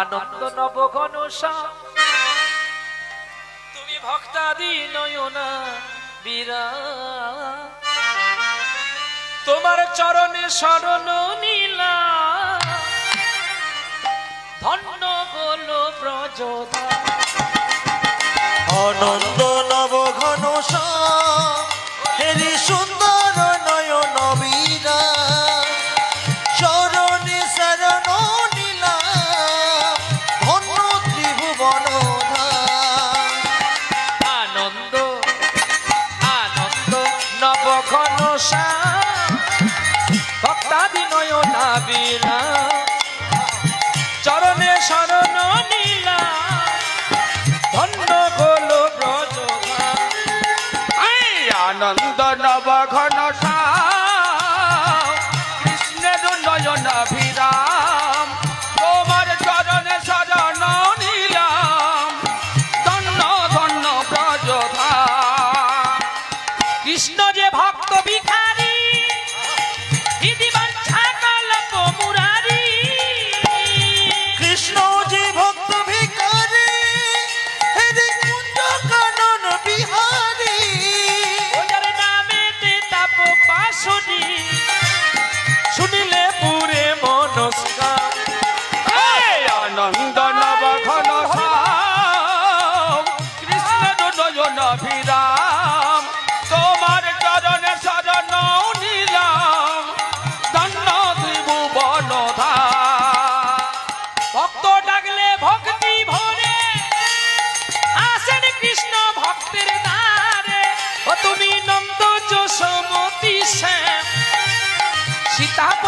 আনন্দ নব নবঘন তুমি ভক্তাদি নয়না বীরা। তোমার চরণে শরণ নীলা। ধন্য বলো ব্রজদা নয়না চরণে শরণ নীলা। ধন্য হলো ব্রজদা আনন্দ নব ঘন কৃষ্ণের নয়ন ভিরাম তোমার চরণে শরণ নিলাম। ধন্য ধন্য ব্রজধা কৃষ্ণ যে ভক্ত ভিখারি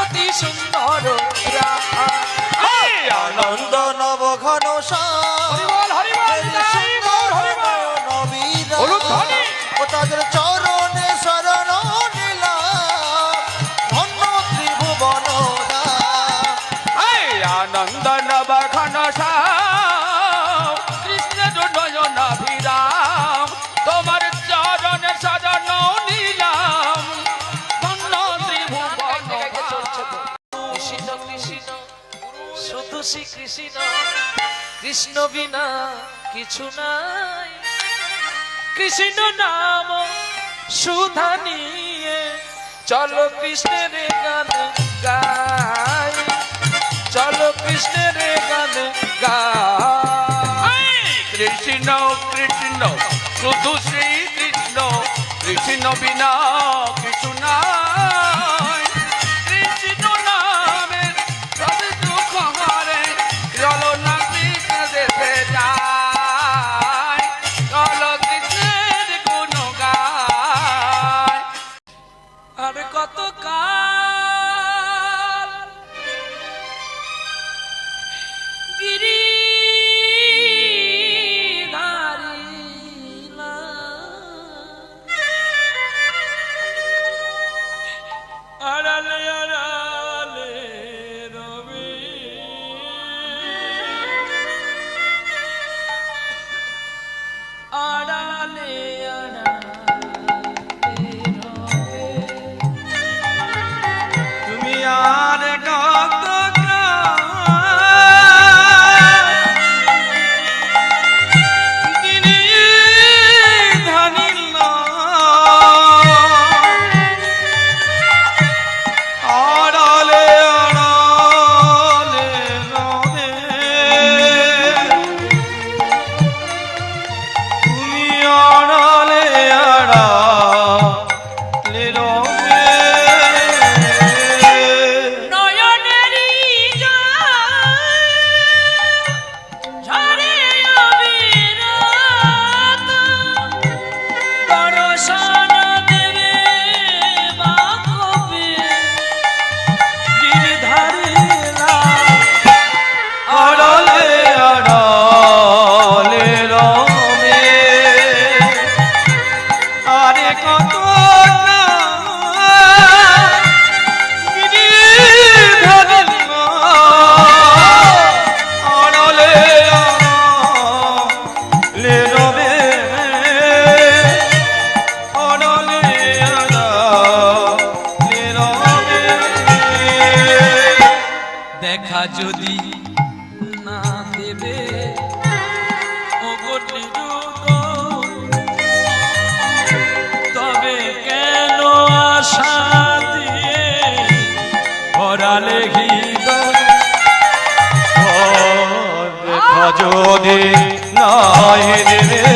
সীতাপতি সুন্দর আনন্দ নব ঘন কৃষ্ণ বিনা কিছু নাই। কৃষ্ণ নাম সুধা নিয়ে চলো কৃষ্ণের গান গাই। চলো কৃষ্ণের গান গাই। কৃষ্ণ কৃষ্ণ শুধু শ্রী কৃষ্ণ কৃষ্ণ বিনা যদি না দেবে তবে কেন আশা দিয়ে ভরালে যদি না দেবে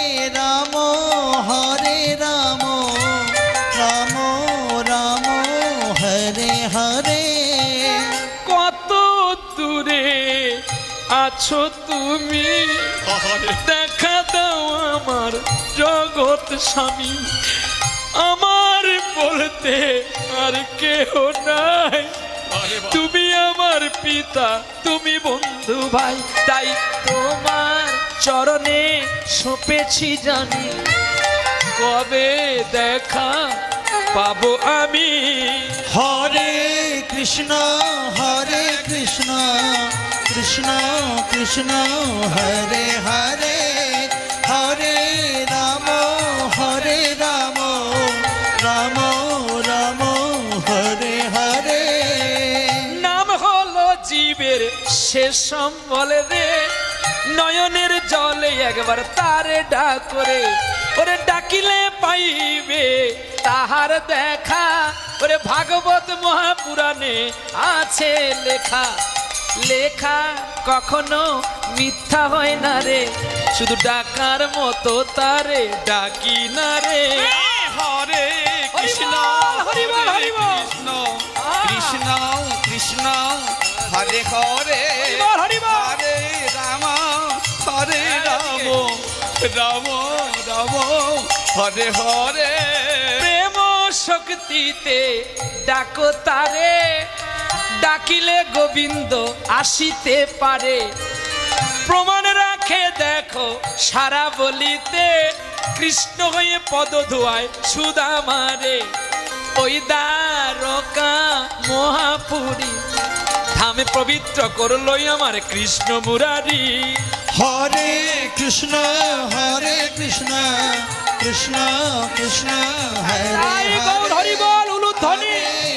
আছো তুমি? দেখা দাও আমার জগৎ স্বামী। আমার বলতে আর কেহ নাই। তুমি আমার পিতা তুমি বন্ধু ভাই তাই তোমার চরণে সপেছি জানি। কবে দেখা পাবো আমি? হরে কৃষ্ণ, হরে কৃষ্ণ কৃষ্ণ কৃষ্ণ, হরে হরে হরে রাম হরে রাম রাম রাম, হরে হরে। নাম হলো জীবের শেষ বলে রে। নয়নের জলে একবার তারে ডাকরে ওরে ডাকিলে পাইবে তাহার দেখা ওরে ভাগবত মহাপুরাণে আছে লেখা। লেখা কখনো মিথ্যা হয় না রে। শুধু ডাকার মতো তারে ডাকি না রে। হরে কৃষ্ণ হরি বল, হরি বল। কৃষ্ণ কৃষ্ণ কৃষ্ণ হরে হরে। হরি রাম হরে রাম রাম রাম হরে হরে। শক্তিতে ডাকো তারে। ডাকিলে গোবিন্দ আসিতে পারে। প্রমাণ রাখে দেখো সারা বলিতে। কৃষ্ণ হয়ে পদ ধোয়ায় সুদামারে ওই দ্বারকা মহাপুরী, ধামে পবিত্র করলই আমার কৃষ্ণ মুরারি। হরে কৃষ্ণ হরে কৃষ্ণ। কৃষ্ণ কৃষ্ণ হরে তাই বল হরি বল উলুধ্বনি হরে